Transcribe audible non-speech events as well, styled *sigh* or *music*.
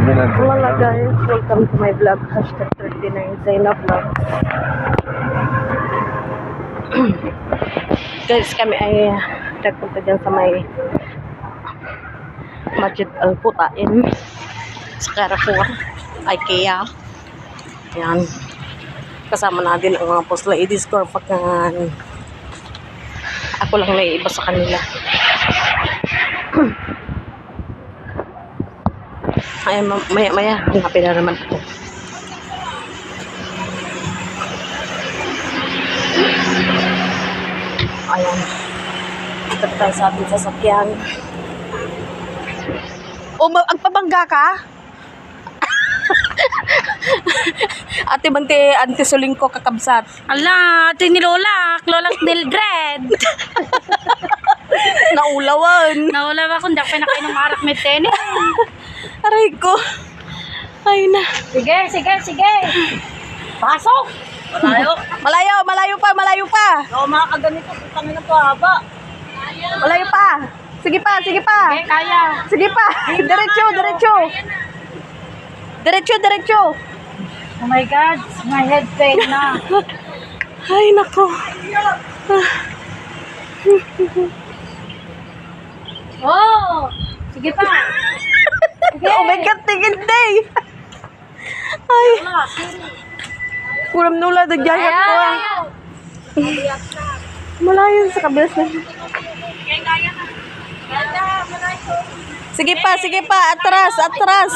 Wala guys, welcome to my vlog. Hashtag 39 Zainab Vlog. guys, kami ay nagpunta dyan sa may Masjid Al-Putain sa Carrefour, IKEA. Yan. Kasama natin ang mga post ladies ko pag ako lang naiiba sa kanila. *clears throat* Ay, ma- maya maya, hanapin na naman ako. Ayan. Ito tayo sa ating sasakyan. O, ma- agpabangga ka? *laughs* Ate Bante, Ante Suling ko kakabsat. Ala, ito ni Lola. Lola Mildred. *laughs* Naulawan. Nawala ba kung di ako pinakain ng marak may tennis? Aray ko. Ay na. Sige, sige, sige. Pasok. Malayo. Malayo, malayo pa, malayo pa. Oo, mga kaganito. Putangin na po haba. Malayo pa. Sige pa, sige pa. Eh, kaya. Sige pa. Diretso, diretso. Diretso, diretso. Oh my God, my head pain na. *laughs* Ay, nako. Oh, sige pa. God, tingin day. Ay, kulam nula do dyan ako. ah. Malayo sa kabilas na. Sige pa, sige pa. Atras, atras.